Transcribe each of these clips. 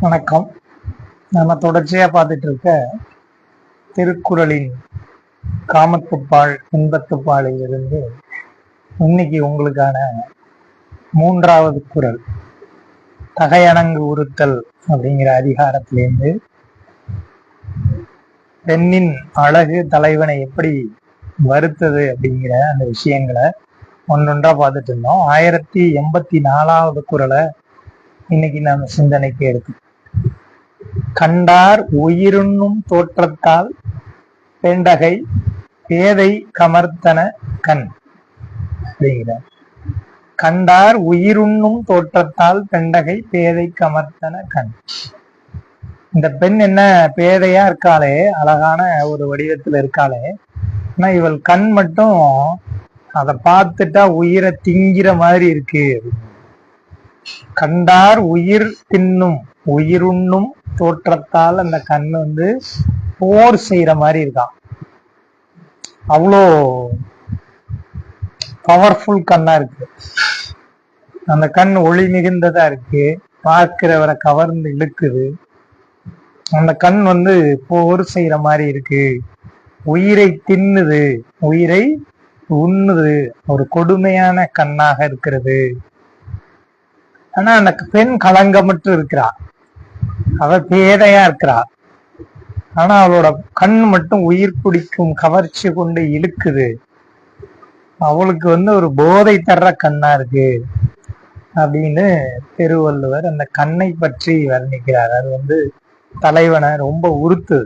வணக்கம். நம்ம தொடர்ச்சியா பார்த்துட்டு இருக்க திருக்குறளின் காமத்துப்பால் இன்பத்துப்பாளில் இருந்து இன்னைக்கு உங்களுக்கான மூன்றாவது குரல். தகையணங்கு உறுத்தல் அப்படிங்கிற அதிகாரத்திலேருந்து பெண்ணின் அழகு தலைவனை எப்படி வருத்தது அப்படிங்கிற அந்த விஷயங்களை ஒன்றொன்றா பார்த்துட்டு இருந்தோம் ஆயிரத்தி எண்பத்தி நாலாவது குரலை இன்னைக்கு நாம சிந்தனைக்கு எடுத்து கண்டார் உயிருண்ணும் தோற்றத்தால் பெண்டகை பேதை கமர்த்தன கண். அப்படிங்கிறார். கண்டார் உயிருண்ணும் தோற்றத்தால் பெண்டகை பேதை கமர்த்தன கண். இந்த பெண் என்ன பேதையா இருக்காளே அழகான ஒரு வடிவத்துல இருக்காளே. ஆனா இவள் கண் மட்டும் அதை பார்த்துட்டா உயிரை திங்கிற மாதிரி இருக்கு. கண்டார் உயிர் தின்னும் உயிருண்ணும் தோற்றத்தால் அந்த கண் வந்து போர் செய்யற மாதிரி இருக்கான். அவ்வளோ பவர்ஃபுல் கண்ணா இருக்கு. அந்த கண் ஒளி மிகுந்ததா இருக்கு. பார்க்கிறவரை கவர்ந்து இழுக்குது. அந்த கண் வந்து போர் செய்யற மாதிரி இருக்கு. உயிரை தின்னுது. உயிரை உண்ணுது. ஒரு கொடுமையான கண்ணாக இருக்கிறது. ஆனா அந்த பெண் களங்கமற்று இருக்கிறா. அவ பேதையா இருக்கிறா. ஆனா அவளோட கண் மட்டும் உயிர் பிடிக்கும் கவர்ச்சி கொண்டு இழுக்குது. அவளுக்கு வந்து ஒரு போதை தர்ற கண்ணா இருக்கு அப்படின்னு திருவள்ளுவர் அந்த கண்ணை பற்றி வர்ணிக்கிறார். அது வந்து தலைவனை ரொம்ப உறுத்து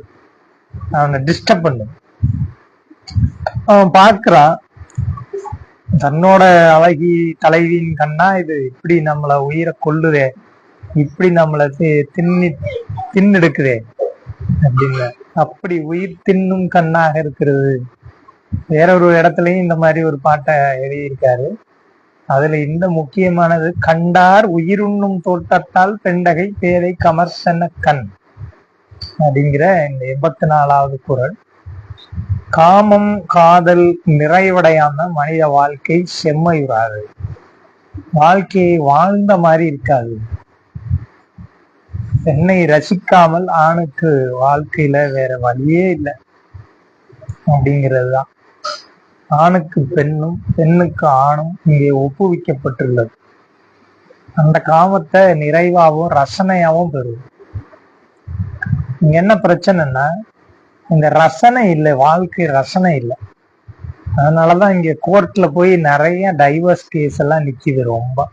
அவனை டிஸ்டர்ப் பண்ணு அவன் பார்க்கிறான் தன்னோட அழகி தலைவியின் கண்ணா இது? இப்படி நம்மள உயிரை கொல்லுதே. இப்படி நம்மள தின்னி தின்னெடுக்குதே அப்படின்னு அப்படி உயிர் தின்னும் கண்ணாக இருக்கிறது. வேற ஒரு இடத்துலயும் இந்த மாதிரி ஒரு பாட்டை எழுதியிருக்காரு. அதுல இந்த முக்கியமானது கண்டார் உயிருண்ணும் தோட்டத்தால் பெண்டகை பேரை கமர்சன கண் அப்படிங்கிற இந்த எண்பத்தி நாலாவது குரல். காமம் காதல் நிறைவடையாம மனித வாழ்க்கை செம்மையுறாது. வாழ்க்கையை வாழ்ந்த மாதிரி இருக்காது. என்னை ரசிக்காமல் ஆணுக்கு வாழ்க்கையில வேற வழியே இல்லை. அப்படிங்கிறது தான் ஆணுக்கு பெண்ணும் பெண்ணுக்கு ஆணும் இங்கே ஒப்புவிக்கப்பட்டுள்ளது. அந்த காமத்தை நிறைவாகவும் ரசனையாவும் பெறும் இங்க என்ன பிரச்சனைன்னா இந்த ரசனை இல்லை வாழ்க்கை ரசனை இல்லை. அதனாலதான் இங்க கோர்ட்ல போய் நிறைய டைவர்ஸ் கேஸ் எல்லாம் நிக்குது ரொம்ப.